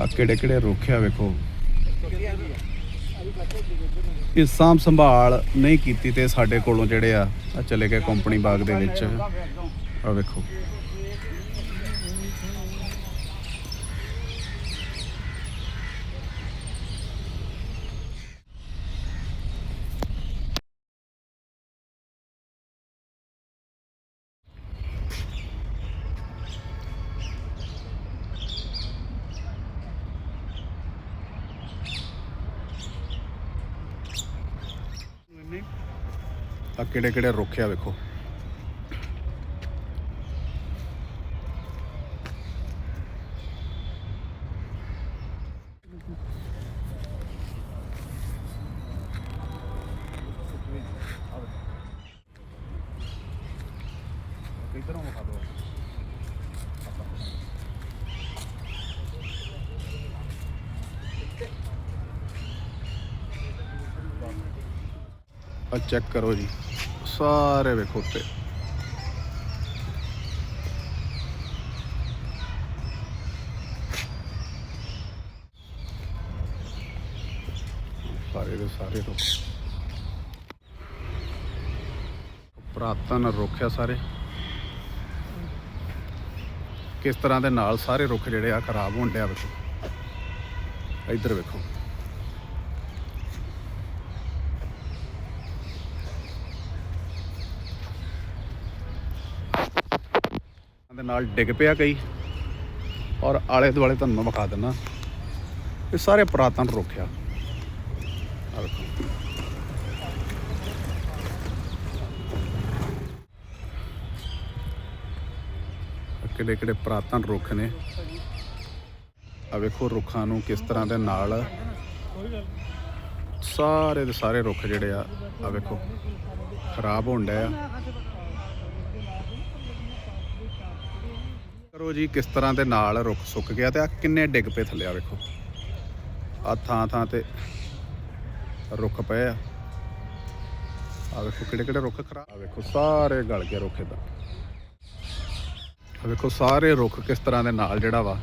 ਆ ਕਿਹੜੇ ਕਿਹੜੇ ਰੁੱਖ ਆ ਵੇਖੋ। ਇਹ ਸਾਂਭ ਸੰਭਾਲ ਨਹੀਂ ਕੀਤੀ ਤੇ ਸਾਡੇ ਕੋਲੋਂ ਜਿਹੜੇ ਆ ਆ ਚਲੇ ਗਏ ਕੰਪਨੀ ਬਾਗ ਦੇ ਵਿੱਚ। ਆ ਵੇਖੋ। ਆ ਕਿਹੜੇ ਕਿਹੜੇ ਰੁੱਖ ਆ ਵੇਖੋ ਕਿਧਰੋਂ ਵਿਖਾ ਦੋ ਆ ਚੈੱਕ ਕਰੋ ਜੀ। ਸਾਰੇ ਵੇਖੋ ਉੱਤੇ। ਸਾਰੇ ਦੇ ਸਾਰੇ ਰੁੱਖ। ਪ੍ਰਾਤਨ ਰੁੱਖ ਆ ਸਾਰੇ। ਕਿਸ ਤਰ੍ਹਾਂ ਦੇ ਨਾਲ ਸਾਰੇ ਰੁੱਖ ਜਿਹੜੇ ਆ ਖਰਾਬ ਹੋਣ ਡਿਆ ਵੇਖੋ ਇੱਧਰ ਵੇਖੋ। ਦੇ ਨਾਲ ਡਿੱਗ ਪਿਆ ਕਈ। ਔਰ ਆਲੇ ਦੁਆਲੇ ਤੁਹਾਨੂੰ ਮੈਂ ਵਿਖਾ ਦਿੰਦਾ। ਇਹ ਸਾਰੇ ਪੁਰਾਤਨ ਰੁੱਖ ਆ ਕਿਹੜੇ ਕਿਹੜੇ ਪੁਰਾਤਨ ਰੁੱਖ ਨੇ। ਆ ਵੇਖੋ ਰੁੱਖਾਂ ਨੂੰ ਕਿਸ ਤਰ੍ਹਾਂ ਦੇ ਨਾਲ ਸਾਰੇ ਦੇ ਸਾਰੇ ਰੁੱਖ ਜਿਹੜੇ ਆ ਆ ਵੇਖੋ, ਖਰਾਬ ਹੋਣ ਡਏ ਆ। ਕਰੋ ਜੀ, ਕਿਸ ਤਰ੍ਹਾਂ ਦੇ ਨਾਲ ਰੁੱਖ ਸੁੱਕ ਗਿਆ ਤੇ ਆ ਕਿੰਨੇ ਡਿੱਗ ਪਏ ਥੱਲੇ ਆ ਵੇਖੋ। ਆ ਥਾਂ ਥਾਂ ਤੇ ਰੁੱਖ ਪਏ ਆ। ਆ ਵੇਖੋ ਕਿਹੜੇ ਕਿਹੜੇ ਰੁੱਖ ਖਰਾਬ। ਆ ਵੇਖੋ ਸਾਰੇ ਗਲ ਗਏ ਰੁੱਖ ਇਦਾਂ ਆ ਵੇਖੋ ਸਾਰੇ ਰੁੱਖ ਕਿਸ ਤਰ੍ਹਾਂ ਦੇ ਨਾਲ ਜਿਹੜਾ ਵਾ।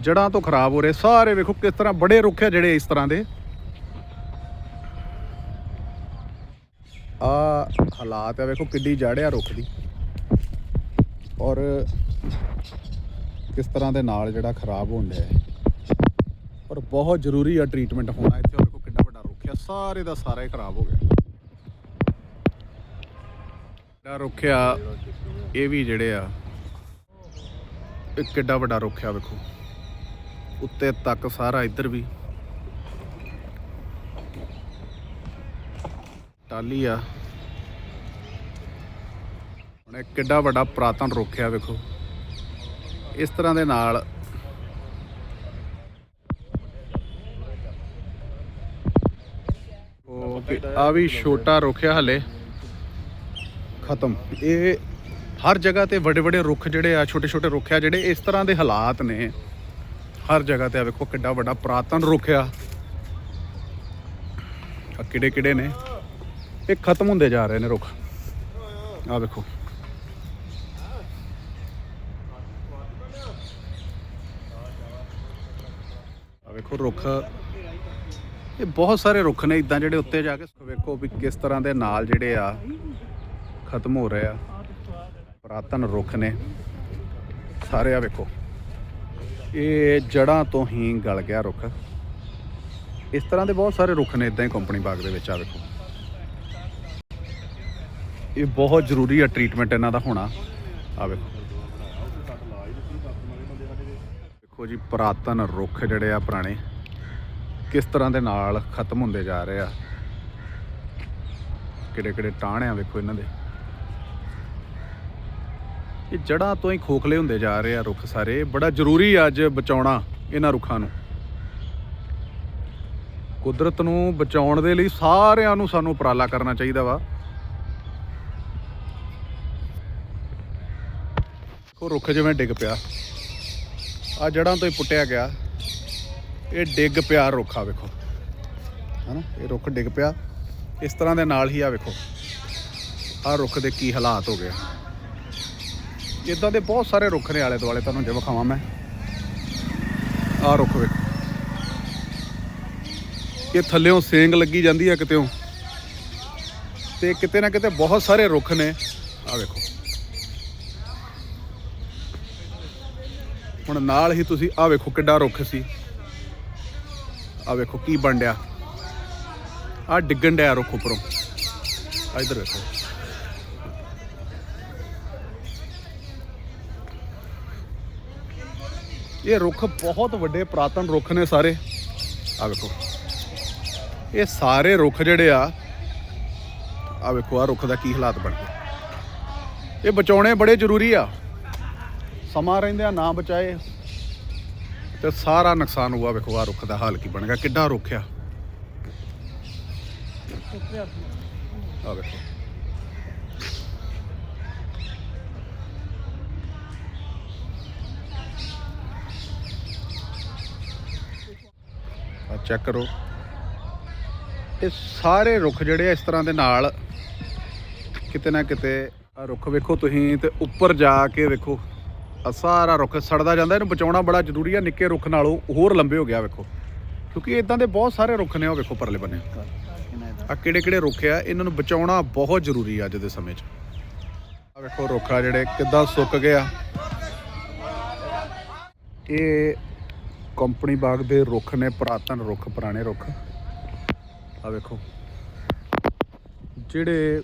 ਜੜਾਂ ਤੋਂ ਖਰਾਬ ਹੋ ਰਹੇ, ਸਾਰੇ ਵੇਖੋ ਕਿਸ ਤਰ੍ਹਾਂ ਬੜੇ ਰੁੱਖ ਆ ਜਿਹੜੇ ਇਸ ਤਰ੍ਹਾਂ ਦੇ। ਆ ਹਾਲਾਤ ਆ, ਵੇਖੋ ਕਿੱਡੀ ਜੜ ਆ ਰੁੱਖ ਦੀ। ਔਰ ਕਿਸ ਤਰ੍ਹਾਂ ਦੇ ਨਾਲ ਜਿਹੜਾ ਖਰਾਬ ਹੋਣ ਡਿਆ ਔਰ ਬਹੁਤ ਜ਼ਰੂਰੀ ਆ ਟ੍ਰੀਟਮੈਂਟ ਹੋਣਾ ਇੱਥੇ, ਔਰ ਵੇਖੋ ਕਿੰਨਾ ਵੱਡਾ ਰੁੱਖ ਆ, ਸਾਰੇ ਦਾ ਸਾਰਾ ਹੀ ਖਰਾਬ ਹੋ ਗਿਆ। ਜਿਹੜਾ ਰੁੱਖ ਆ, ਇਹ ਵੀ ਜਿਹੜੇ ਆ, ਇਹ ਕਿੱਡਾ ਵੱਡਾ ਰੁੱਖ ਆ, ਵੇਖੋ। ਉੱਤੇ ਤੱਕ ਸਾਰਾ ਇੱਧਰ ਵੀ। ਟਾਲੀ ਆ। ਹੁਣ ਇਹ ਕਿੱਡਾ ਵੱਡਾ ਪ੍ਰਾਤਨ ਰੁੱਖ ਆ ਵੇਖੋ। ਇਸ ਤਰ੍ਹਾਂ ਦੇ ਨਾਲ ਆ ਵੀ ਛੋਟਾ ਰੁੱਖ ਆ ਹਲੇ। ਖਤਮ। ਇਹ ਹਰ ਜਗ੍ਹਾ ਤੇ ਵੱਡੇ ਵੱਡੇ ਰੁੱਖ ਜਿਹੜੇ ਆ, ਛੋਟੇ ਛੋਟੇ ਰੁੱਖ ਆ, ਜਿਹੜੇ ਇਸ ਤਰ੍ਹਾਂ ਦੇ ਹਾਲਾਤ ਨੇ। ਹਰ ਜਗ੍ਹਾ ਤੇ ਆ ਵੇਖੋ ਕਿੱਡਾ ਵੱਡਾ ਪ੍ਰਾਤਨ ਰੁੱਖ ਆ। ਕਿਹੜੇ ਕਿਹੜੇ ਨੇ? ਇਹ ਖਤਮ ਹੁੰਦੇ ਜਾ ਰਹੇ ਨੇ ਰੁੱਖ। ਆ ਵੇਖੋ। ਆ ਵੇਖੋ ਰੁੱਖ। ਇਹ ਬਹੁਤ ਸਾਰੇ ਰੁੱਖ ਨੇ ਇਦਾਂ ਜਿਹੜੇ ਉੱਤੇ ਜਾ ਕੇ ਵੇਖੋ ਵੀ ਕਿਸ ਤਰ੍ਹਾਂ ਦੇ ਨਾਲ ਜਿਹੜੇ ਆ, ਖਤਮ ਹੋ ਰਹੇ ਆ। ਪ੍ਰਾਤਨ ਰੁੱਖ ਨੇ। ਸਾਰੇ ਆ ਵੇਖੋ। ਇਹ ਜੜਾਂ ਤੋਂ ਹੀ ਗਲ ਗਿਆ ਰੁੱਖ। ਇਸ ਤਰ੍ਹਾਂ ਦੇ ਬਹੁਤ ਸਾਰੇ ਰੁੱਖ ਨੇ ਇਦਾਂ ਹੀ ਕੰਪਨੀ ਬਾਗ ਦੇ ਵਿੱਚ ਆ ਵੇਖੋ। ਇਹ ਬਹੁਤ ਜ਼ਰੂਰੀ ਆ ਟ੍ਰੀਟਮੈਂਟ ਇਹਨਾਂ ਦਾ ਹੋਣਾ। ਆ ਵੇਖੋ। ਦੇਖੋ ਜੀ, ਪੁਰਾਤਨ ਰੁੱਖ ਜਿਹੜੇ ਆ ਪੁਰਾਣੇ, ਕਿਸ ਤਰ੍ਹਾਂ ਦੇ ਨਾਲ ਖਤਮ ਹੁੰਦੇ ਜਾ ਰਹੇ ਆ। ਕਿਹੜੇ ਕਿਹੜੇ ਟਾਹਣੇ ਆ ਵੇਖੋ ਇਹਨਾਂ ਦੇ। ਇਹ ਜੜਾਂ ਤੋਂ ਹੀ ਖੋਖਲੇ ਹੁੰਦੇ ਜਾ ਰਹੇ ਆ ਰੁੱਖ ਸਾਰੇ। ਬੜਾ ਜ਼ਰੂਰੀ ਆ ਅੱਜ ਬਚਾਉਣਾ ਇਹਨਾਂ ਰੁੱਖਾਂ ਨੂੰ। ਕੁਦਰਤ ਨੂੰ ਬਚਾਉਣ ਦੇ ਲਈ ਸਾਰਿਆਂ ਨੂੰ ਸਾਨੂੰ ਉਪਰਾਲਾ ਕਰਨਾ ਚਾਹੀਦਾ ਵਾ। ਕੋ ਰੁੱਖ ਜਿਵੇਂ ਡਿੱਗ ਪਿਆ। ਆ ਜੜਾਂ ਤੋਂ ਹੀ ਪੁੱਟਿਆ ਗਿਆ। ਇਹ ਡਿੱਗ ਪਿਆ ਰੁੱਖ ਆ ਵੇਖੋ। ਹਨਾ, ਇਹ ਰੁੱਖ ਡਿੱਗ ਪਿਆ। ਇਸ ਤਰ੍ਹਾਂ ਦੇ ਨਾਲ ਹੀ ਆ ਵੇਖੋ। ਆ ਰੁੱਖ ਦੇ ਕੀ ਹਾਲਾਤ ਹੋ ਗਏ ਇਦਾਂ ਦੇ ਬਹੁਤ ਸਾਰੇ ਰੁੱਖ ਨੇ ਆਲੇ ਦੁਆਲੇ ਤੁਹਾਨੂੰ ਜੇ ਵਿਖਾਵਾਂ ਮੈਂ। ਆਹ ਰੁੱਖ ਵੇਖੋ। ਇਹ ਥੱਲਿਓਂ ਸੇਂਗ ਲੱਗੀ ਜਾਂਦੀ ਆ ਕਿਤੇੋਂ ਤੇ ਕਿਤੇ ਨਾ ਕਿਤੇ ਬਹੁਤ ਸਾਰੇ ਰੁੱਖ ਨੇ। ਆਹ ਵੇਖੋ। ਹੁਣ ਨਾਲ ਹੀ ਤੁਸੀਂ ਆਹ ਵੇਖੋ ਕਿੱਡਾ ਰੁੱਖ ਸੀ। ਆਹ ਵੇਖੋ ਕੀ ਬਣ ਡਿਆ। ਆਹ ਡਿੱਗਣ ਡਿਆ ਰੁੱਖ ਉੱਪਰੋਂ। ਆਹ ਇੱਧਰ ਵੇਖੋ। ਇਹ ਰੁੱਖ ਬਹੁਤ ਵੱਡੇ ਪ੍ਰਾਤਨ ਰੁੱਖ ਨੇ ਸਾਰੇ। ਆ ਵੇਖੋ। ਇਹ ਸਾਰੇ ਰੁੱਖ ਜਿਹੜੇ ਆ ਆ ਵੇਖੋ ਆ ਰੁੱਖ ਦਾ ਕੀ ਹਾਲਾਤ ਬਣ ਗਿਆ ਇਹ ਬਚਾਉਣੇ ਬੜੇ ਜ਼ਰੂਰੀ ਆ। ਸਮਾਂ ਰਹਿੰਦਿਆਂ ਨਾ ਬਚਾਏ। ਤੇ ਸਾਰਾ ਨੁਕਸਾਨ ਹੋਊਗਾ, ਵੇਖੋ ਆ ਰੁੱਖ ਦਾ ਹਾਲ ਕੀ ਬਣ ਗਿਆ, ਕਿੱਡਾ ਰੁੱਖ ਆ। ਵੇਖੋ। ਆ ਚੈੱਕ ਕਰੋ। ਇਹ ਸਾਰੇ ਰੁੱਖ ਜਿਹੜੇ ਆ ਇਸ ਤਰ੍ਹਾਂ ਦੇ ਨਾਲ, ਕਿਤੇ ਨਾ ਕਿਤੇ ਆ ਰੁੱਖ ਵੇਖੋ ਤੁਸੀਂ ਤੇ ਉੱਪਰ ਜਾ ਕੇ ਵੇਖੋ। ਸਾਰਾ ਰੁੱਖ ਸੜਦਾ ਜਾਂਦਾ, ਇਹਨੂੰ ਬਚਾਉਣਾ ਬੜਾ ਜ਼ਰੂਰੀ ਆ, ਨਿੱਕੇ ਰੁੱਖ ਨਾਲੋਂ ਹੋਰ ਲੰਬੇ ਹੋ ਗਿਆ ਵੇਖੋ। ਕਿਉਂਕਿ ਇਦਾਂ ਦੇ ਬਹੁਤ ਸਾਰੇ ਰੁੱਖ ਨੇ ਉਹ ਵੇਖੋ ਪਰਲੇ ਬੰਨੇ। ਆ ਕਿਹੜੇ ਕਿਹੜੇ ਰੁੱਖ ਆ, ਇਹਨਾਂ ਨੂੰ ਬਚਾਉਣਾ ਬਹੁਤ ਜ਼ਰੂਰੀ ਆ ਅੱਜ ਦੇ ਸਮੇਂ 'ਚ। ਆ ਵੇਖੋ ਰੁੱਖ ਆ ਜਿਹੜੇ, ਕਿੱਦਾਂ ਸੁੱਕ ਗਿਆ ਇਹ ਕੰਪਨੀ ਬਾਗ ਦੇ ਰੁੱਖ ਨੇ, ਪੁਰਾਤਨ ਰੁੱਖ, ਪੁਰਾਣੇ ਰੁੱਖ। ਆ ਵੇਖੋ। ਜਿਹੜੇ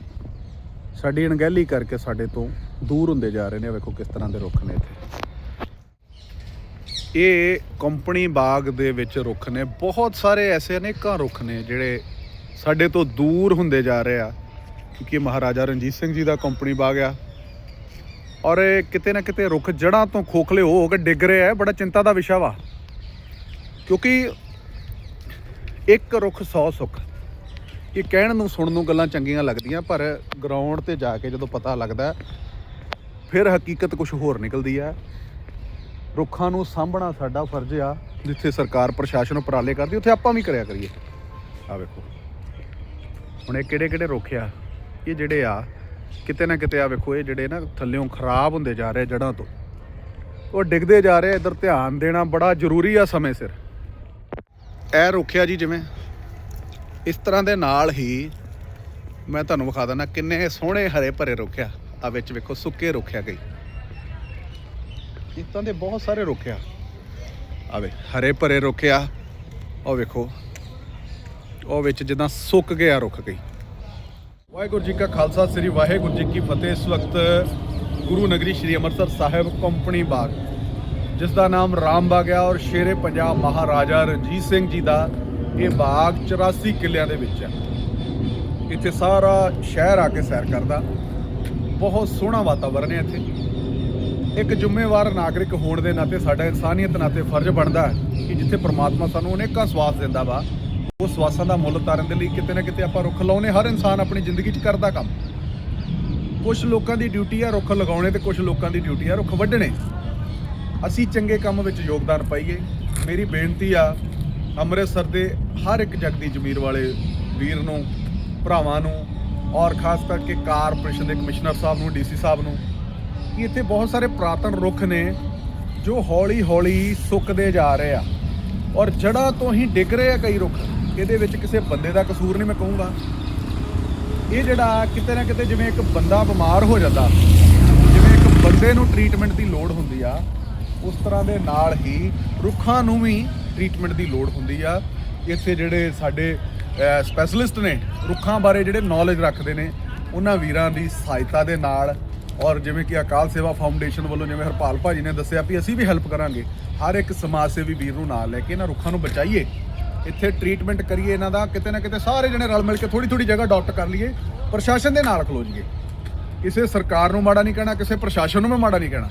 ਸਾਡੀ ਅਣਗਹਿਲੀ ਕਰਕੇ ਸਾਡੇ ਤੋਂ ਦੂਰ ਹੁੰਦੇ ਜਾ ਰਹੇ ਨੇ ਵੇਖੋ ਕਿਸ ਤਰ੍ਹਾਂ ਦੇ ਰੁੱਖ ਨੇ ਇੱਥੇ। ਇਹ ਕੰਪਨੀ ਬਾਗ ਦੇ ਵਿੱਚ ਰੁੱਖ ਨੇ। ਬਹੁਤ ਸਾਰੇ ਐਸੇ ਅਨੇਕਾਂ ਰੁੱਖ ਨੇ ਜਿਹੜੇ ਸਾਡੇ ਤੋਂ ਦੂਰ ਹੁੰਦੇ ਜਾ ਰਹੇ ਆ, ਕਿਉਂਕਿ ਮਹਾਰਾਜਾ ਰਣਜੀਤ ਸਿੰਘ ਜੀ ਦਾ ਕੰਪਨੀ ਬਾਗ ਆ। ਔਰ ਇਹ ਕਿਤੇ ਨਾ ਕਿਤੇ ਰੁੱਖ ਜੜਾਂ ਤੋਂ ਖੋਖਲੇ ਹੋ ਕੇ ਡਿੱਗ ਰਹੇ ਆ ਬੜਾ ਚਿੰਤਾ ਦਾ ਵਿਸ਼ਾ ਵਾ। ਕਿਉਂਕਿ ਇੱਕ ਰੁੱਖ 100 ਸੁੱਖ, ਇਹ ਕਹਿਣ ਨੂੰ, ਸੁਣਨ ਨੂੰ ਗੱਲਾਂ ਚੰਗੀਆਂ ਲੱਗਦੀਆਂ, ਪਰ ਗਰਾਊਂਡ ਤੇ ਜਾ ਕੇ ਜਦੋਂ ਪਤਾ ਲੱਗਦਾ ਫਿਰ ਹਕੀਕਤ ਕੁਝ ਹੋਰ ਨਿਕਲਦੀ ਹੈ ਰੁੱਖਾਂ ਨੂੰ ਸਾਂਭਣਾ ਸਾਡਾ ਫਰਜ਼ ਆ, ਜਿੱਥੇ ਸਰਕਾਰ ਪ੍ਰਸ਼ਾਸਨ ਉਪਰਾਲੇ ਕਰਦੀ, ਉੱਥੇ ਆਪਾਂ ਵੀ ਕਰਿਆ ਕਰੀਏ। ਆ ਵੇਖੋ। ਹੁਣ ਇਹ ਕਿਹੜੇ ਕਿਹੜੇ ਰੁੱਖ ਆ? ਇਹ ਜਿਹੜੇ ਆ, ਕਿਤੇ ਨਾ ਕਿਤੇ ਆ ਵੇਖੋ, ਇਹ ਜਿਹੜੇ ਨਾ ਥੱਲਿਓਂ ਖਰਾਬ ਹੁੰਦੇ ਜਾ ਰਹੇ ਜੜ੍ਹਾਂ ਤੋਂ। ਉਹ ਡਿੱਗਦੇ ਜਾ ਰਹੇ ਇੱਧਰ ਧਿਆਨ ਦੇਣਾ ਬੜਾ ਜ਼ਰੂਰੀ ਆ ਸਮੇਂ ਸਿਰ। ਇਹ ਰੁੱਖਿਆ ਜੀ ਜਿਵੇਂ, ਇਸ ਤਰ੍ਹਾਂ ਦੇ ਨਾਲ ਹੀ ਮੈਂ ਤੁਹਾਨੂੰ ਵਿਖਾ ਦਿੰਦਾ ਕਿੰਨੇ ਸੋਹਣੇ ਹਰੇ ਭਰੇ ਰੁੱਖਿਆ ਆ ਵਿੱਚ ਵੇਖੋ ਸੁੱਕੇ ਰੁੱਖਿਆ ਗਈ ਇਸ ਦੇ ਬਹੁਤ ਸਾਰੇ ਰੁੱਖਿਆ ਆਵੇ ਹਰੇ ਭਰੇ ਰੁੱਖ ਆ। ਉਹ ਵੇਖੋ, ਉਹ ਵਿੱਚ ਜਿੱਦਾਂ ਸੁੱਕ ਗਿਆ ਰੁੱਖ ਗਈ ਵਾਹਿਗੁਰੂ ਜੀ ਕਾ ਖਾਲਸਾ, ਸ੍ਰੀ ਵਾਹਿਗੁਰੂ ਜੀ ਕੀ ਫਤਿਹ। ਇਸ ਵਕਤ ਗੁਰੂ ਨਗਰੀ ਸ੍ਰੀ ਅੰਮ੍ਰਿਤਸਰ ਸਾਹਿਬ ਕੰਪਨੀ ਬਾਗ, ਜਿਸ ਦਾ ਨਾਮ ਰਾਮ ਬਾਗ ਹੈ ਔਰ ਸ਼ੇਰੇ ਪੰਜਾਬ ਮਹਾਰਾਜਾ ਰਣਜੀਤ ਸਿੰਘ ਜੀ ਦਾ ਇਹ ਬਾਗ 84 ਕਿੱਲਿਆਂ ਦੇ ਵਿੱਚ ਹੈ ਇੱਥੇ ਸਾਰਾ ਸ਼ਹਿਰ ਆ ਕੇ ਸੈਰ ਕਰਦਾ। ਬਹੁਤ ਸੋਹਣਾ ਵਾਤਾਵਰਨ ਹੈ ਇੱਥੇ। ਇੱਕ ਜ਼ਿੰਮੇਵਾਰ ਨਾਗਰਿਕ ਹੋਣ ਦੇ ਨਾਤੇ ਸਾਡਾ ਇਨਸਾਨੀਅਤ ਨਾਤੇ ਫਰਜ਼ ਬਣਦਾ ਹੈ ਕਿ ਜਿੱਥੇ ਪ੍ਰਮਾਤਮਾ ਸਾਨੂੰ ਅਨੇਕਾਂ ਸਵਾਸ ਦਿੰਦਾ ਵਾ, ਉਹ ਸਵਾਸਾਂ ਦਾ ਮੁੱਲ ਤਾਰਨ ਦੇ ਲਈ ਕਿਤੇ ਨਾ ਕਿਤੇ ਆਪਾਂ ਰੁੱਖ ਲਾਉਨੇ, ਹਰ ਇਨਸਾਨ ਆਪਣੀ ਜ਼ਿੰਦਗੀ 'ਚ ਕਰਦਾ ਕੰਮ। ਕੁਝ ਲੋਕਾਂ ਦੀ ਡਿਊਟੀ ਆ ਰੁੱਖ ਲਗਾਉਣੇ ਤੇ ਕੁਝ ਲੋਕਾਂ ਦੀ ਡਿਊਟੀ ਆ ਰੁੱਖ ਵੱਢਣੇ। ਅਸੀਂ ਚੰਗੇ ਕੰਮ ਵਿੱਚ ਯੋਗਦਾਨ ਪਾਈਏ। ਮੇਰੀ ਬੇਨਤੀ ਆ, ਅੰਮ੍ਰਿਤਸਰ ਦੇ ਹਰ ਇੱਕ ਜਗਦੀ ਜ਼ਮੀਰ ਵਾਲੇ ਵੀਰ ਨੂੰ, ਭਰਾਵਾਂ ਨੂੰ ਔਰ ਖਾਸ ਕਰਕੇ ਕਾਰਪੋਰੇਸ਼ਨ ਦੇ ਕਮਿਸ਼ਨਰ ਸਾਹਿਬ ਨੂੰ, ਡੀਸੀ ਸਾਹਿਬ ਨੂੰ, ਕਿ ਇੱਥੇ ਬਹੁਤ ਸਾਰੇ ਪੁਰਾਤਨ ਰੁੱਖ ਨੇ ਜੋ ਹੌਲੀ-ਹੌਲੀ ਸੁੱਕਦੇ ਜਾ ਰਹੇ ਆ। ਔਰ ਜੜ੍ਹਾਂ ਤੋਂ ਹੀ ਡਿੱਗ ਰਹੇ ਆ ਕਈ ਰੁੱਖ। ਇਹਦੇ ਵਿੱਚ ਕਿਸੇ ਬੰਦੇ ਦਾ ਕਸੂਰ ਨਹੀਂ ਮੈਂ ਕਹੂੰਗਾ। ਇਹ ਜਿਹੜਾ ਕਿਤੇ ਨਾ ਕਿਤੇ ਜਿਵੇਂ ਇੱਕ ਬੰਦਾ ਬਿਮਾਰ ਹੋ ਜਾਂਦਾ, ਜਿਵੇਂ ਇੱਕ ਬੰਦੇ ਨੂੰ ਟ੍ਰੀਟਮੈਂਟ ਦੀ ਲੋੜ ਹੁੰਦੀ ਆ, ਉਸ ਤਰ੍ਹਾਂ ਦੇ ਨਾਲ ਹੀ ਰੁੱਖਾਂ ਨੂੰ ਵੀ ਟ੍ਰੀਟਮੈਂਟ ਦੀ ਲੋੜ ਹੁੰਦੀ ਆ। ਇੱਥੇ ਜਿਹੜੇ ਸਾਡੇ ਸਪੈਸ਼ਲਿਸਟ ਨੇ ਰੁੱਖਾਂ ਬਾਰੇ ਜਿਹੜੇ ਨੌਲੇਜ ਰੱਖਦੇ ਨੇ, ਉਹਨਾਂ ਵੀਰਾਂ ਦੀ ਸਹਾਇਤਾ ਦੇ ਨਾਲ ਔਰ ਜਿਵੇਂ ਕਿ ਅਕਾਲ ਸੇਵਾ ਫਾਊਂਡੇਸ਼ਨ ਵੱਲੋਂ ਜਿਵੇਂ ਹਰਪਾਲ ਭਾਜੀ ਨੇ ਦੱਸਿਆ ਵੀ ਅਸੀਂ ਵੀ ਹੈਲਪ ਕਰਾਂਗੇ, ਹਰ ਇੱਕ ਸਮਾਜ ਸੇਵੀ ਵੀਰ ਨੂੰ ਨਾਲ ਲੈ ਕੇ ਇਹਨਾਂ ਰੁੱਖਾਂ ਨੂੰ ਬਚਾਈਏ, ਇੱਥੇ ਟ੍ਰੀਟਮੈਂਟ ਕਰੀਏ ਇਹਨਾਂ ਦਾ, ਕਿਤੇ ਨਾ ਕਿਤੇ ਸਾਰੇ ਜਣੇ ਰਲ ਮਿਲ ਕੇ ਥੋੜੀ ਥੋੜੀ ਜਗ੍ਹਾ ਡਾਕਟਰ ਕਰ ਲਈਏ, ਪ੍ਰਸ਼ਾਸਨ ਦੇ ਨਾਲ ਖਲੋ ਜਾਈਏ। ਕਿਸੇ ਸਰਕਾਰ ਨੂੰ ਮਾੜਾ ਨਹੀਂ ਕਹਿਣਾ, ਕਿਸੇ ਪ੍ਰਸ਼ਾਸਨ ਨੂੰ ਵੀ ਮਾੜਾ ਨਹੀਂ ਕਹਿਣਾ।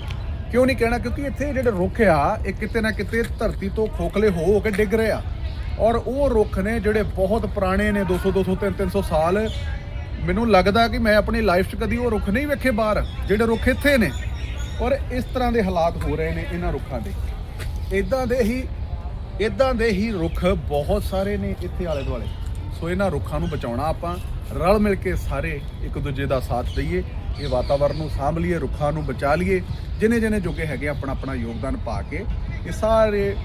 ਕਿਉਂ ਨਹੀਂ ਕਹਿਣਾ? ਕਿਉਂਕਿ ਇੱਥੇ ਜਿਹੜੇ ਰੁੱਖ ਆ, ਇਹ ਕਿਤੇ ਨਾ ਕਿਤੇ ਧਰਤੀ ਤੋਂ ਖੋਖਲੇ ਹੋ ਹੋ ਕੇ ਡਿੱਗ ਰਹੇ ਆ। ਔਰ ਉਹ ਰੁੱਖ ਨੇ ਜਿਹੜੇ ਬਹੁਤ ਪੁਰਾਣੇ ਨੇ 200 200 300 300 ਸਾਲ। ਮੈਨੂੰ ਲੱਗਦਾ ਕਿ ਮੈਂ ਆਪਣੀ ਲਾਈਫ 'ਚ ਕਦੀ ਉਹ ਰੁੱਖ ਨਹੀਂ ਵੇਖੇ ਬਾਹਰ, ਜਿਹੜੇ ਰੁੱਖ ਇੱਥੇ ਨੇ। ਔਰ ਇਸ ਤਰ੍ਹਾਂ ਦੇ ਹਾਲਾਤ ਹੋ ਰਹੇ ਨੇ ਇਹਨਾਂ ਰੁੱਖਾਂ ਦੇ। ਇਦਾਂ ਦੇ ਹੀ ਇਦਾਂ ਦੇ ਹੀ ਰੁੱਖ ਬਹੁਤ ਸਾਰੇ ਨੇ ਇੱਥੇ ਆਲੇ ਦੁਆਲੇ। ਸੋ ਇਹਨਾਂ ਰੁੱਖਾਂ ਨੂੰ ਬਚਾਉਣਾ ਆਪਾਂ ਰਲ ਮਿਲ ਕੇ ਸਾਰੇ ਇੱਕ ਦੂਜੇ ਦਾ ਸਾਥ ਦਈਏ, ਇਹ ਵਾਤਾਵਰਨ ਨੂੰ ਸਾਂਭ ਲਈਏ, ਰੁੱਖਾਂ ਨੂੰ ਬਚਾ ਲਈਏ ਜਿਨੇ ਜਿਨੇ ਜੋਗੇ ਹੈਗੇ ਆਪਣਾ ਆਪਣਾ ਯੋਗਦਾਨ ਪਾ ਕੇ। ਇਹ ਸਾਰੇ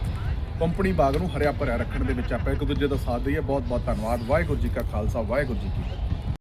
ਕੰਪਨੀ ਬਾਗ ਨੂੰ ਹਰਿਆ ਭਰਿਆ ਰੱਖਣ ਦੇ ਵਿੱਚ ਆਪਾਂ ਇੱਕ ਦੂਜੇ ਦਾ ਸਾਥ ਦਈਏ। ਬਹੁਤ ਬਹੁਤ ਧੰਨਵਾਦ। ਵਾਹਿਗੁਰੂ ਜੀ ਕਾ ਖਾਲਸਾ, ਵਾਹਿਗੁਰੂ ਜੀ ਕੀ ਫਤਿਹ।